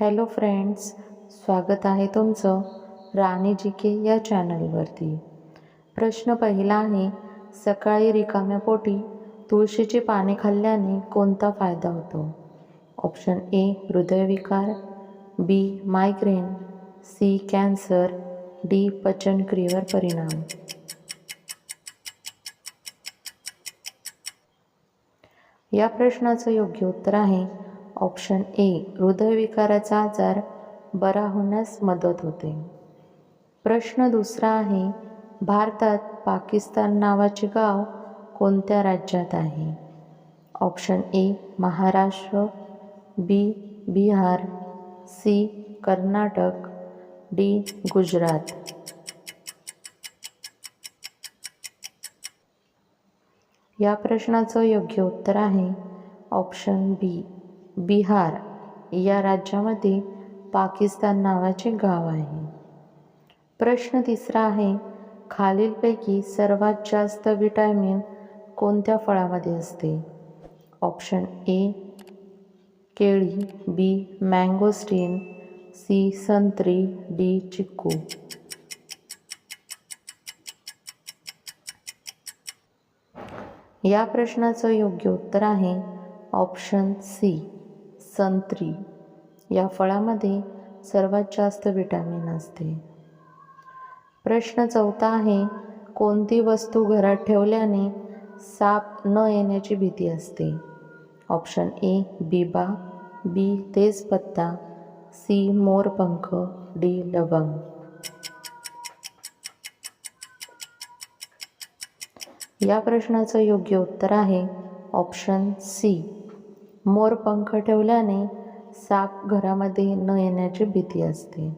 Hello friends स्वागत आहे तुमचं राणी जी के या चॅनलवरती. प्रश्न पहिला आहे सकाळी रिकाम्या पोटी तुळशीची पाने खाल्ल्याने कोणता फायदा होतो? ऑप्शन ए हृदयविकार B migraine C cancer D पचनक्रियेवर परिणाम. या प्रश्नाचं योग्य उत्तर आहे ऑप्शन ए हृदयविकाराचा आजार बरा होण्यास मदत होते. प्रश्न दुसरा आहे भारतात पाकिस्तान नावाचे गाव कोणत्या राज्यात आहे? Option A Maharashtra B Bihar C Karnataka D Gujarat. या प्रश्नाचं योग्य उत्तर आहे ऑप्शन बी. बिहार या राज्यामध्ये पाकिस्तान नावाचे गाव आहे. प्रश्न तिसरा आहे खालीलपैकी सर्वात जास्त विटॅमिन कोणत्या फळामध्ये असते? ऑप्शन ए केळी बी मँगोस्टीन सी संत्री डी चिक्कू. या प्रश्नाचं योग्य उत्तर आहे ऑप्शन सी. संत्री या फळामध्ये सर्वात जास्त विटॅमिन असते. प्रश्न चौथा आहे कोणती वस्तू घरात ठेवल्याने साप न येण्याची भीती असते? ऑप्शन ए बिबा बी तेजपत्ता सी मोरपंख डी लवंग. या प्रश्नाचं योग्य उत्तर आहे ऑप्शन सी. मोरपंख ठेवल्याने साप घरामध्ये न येण्याची भीती असते.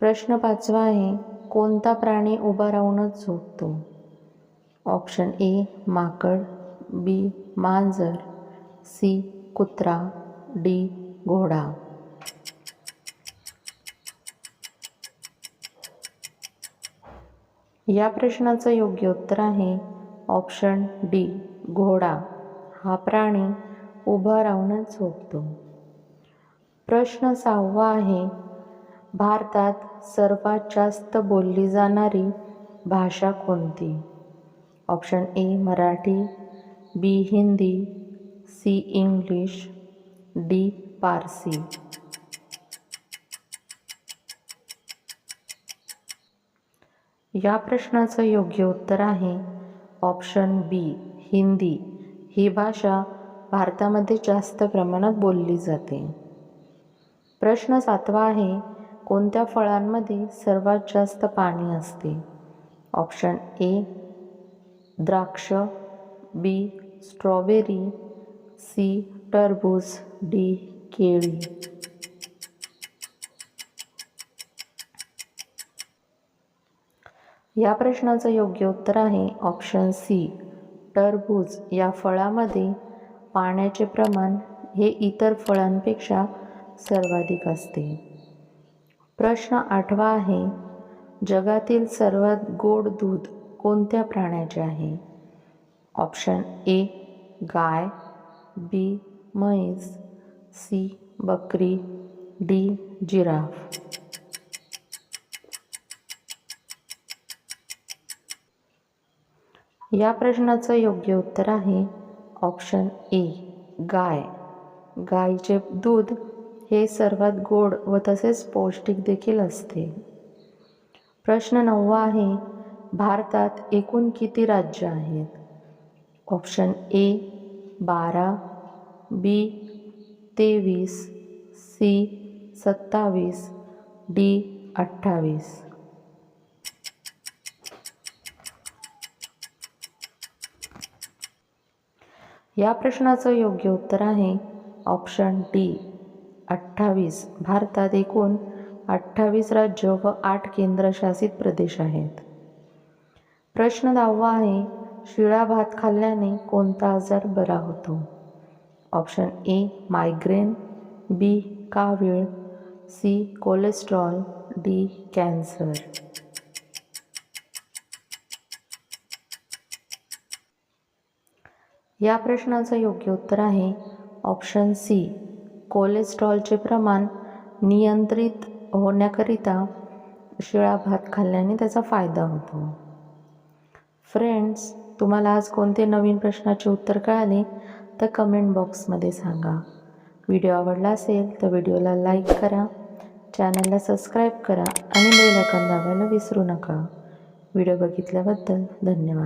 प्रश्न पाचवा आहे कोणता प्राणी उभा राहूनच झोपतो? ऑप्शन ए माकड बी मांजर सी कुत्रा डी घोडा. या प्रश्नाचं योग्य उत्तर आहे ऑप्शन डी घोडा. हा प्राणी उभा राहूनच झोपतो. प्रश्न सहावा आहे भारतात सर्वात जास्त बोलली जाणारी भाषा कोणती? Option A Marathi B Hindi C English D Parsi. या प्रश्नाचं योग्य उत्तर आहे ऑप्शन बी हिंदी. ही भाषा भारतामध्ये जास्त प्रमाणात बोलली जाते. प्रश्न सातवा आहे कोणत्या फळांमध्ये सर्वात जास्त पाणी असते? ऑप्शन ए द्राक्ष बी स्ट्रॉबेरी सी टरबूज डी केळी. या प्रश्नाचं योग्य उत्तर आहे ऑप्शन सी. टरबूज या फळामध्ये पाण्याचे प्रमाण हे इतर फळांपेक्षा सर्वाधिक असते. प्रश्न आठवा आहे जगातील सर्वात गोड दूध कोणत्या प्राण्याचे आहे? ऑप्शन ए गाय बी म्हैस सी बकरी डी जिराफ. या प्रश्नाचं योग्य उत्तर आहे ऑप्शन ए गाय. गायीचे दूध हे सर्वात गोड व तसेच पौष्टिक देखील असते. प्रश्न नववा आहे भारतात एकूण किती राज्य आहेत? ऑप्शन ए बारा बी तेवीस सी सत्तावीस डी अठ्ठावीस. या प्रश्नाचं योग्य उत्तर आहे ऑप्शन डी. अठ्ठावीस. भारतात एकूण अठ्ठावीस राज्य व आठ केंद्रशासित प्रदेश आहेत. प्रश्न दहावा आहे शिळा भात खाल्ल्याने कोणता आजार बरा होतो? ऑप्शन ए मायग्रेन बी कावीळ सी कोलेस्ट्रॉल डी कॅन्सर. या प्रश्नाचं योग्य उत्तर आहे ऑप्शन सी कोलेस्ट्रॉलचे प्रमाण नियंत्रित होण्याकरिता शिळा भात खाल्ल्याने त्याचा फायदा होतो. फ्रेंड्स तुम्हाला आज कोणते नवीन प्रश्नाचे उत्तर कळाले? तर कमेंट बॉक्समध्ये सांगा. व्हिडिओ आवडला असेल तर व्हिडिओला लाईक करा. चॅनलला सबस्क्राईब करा आणि बेल आयकॉन दाबायला विसरू नका. व्हिडिओ बघितल्याबद्दल धन्यवाद.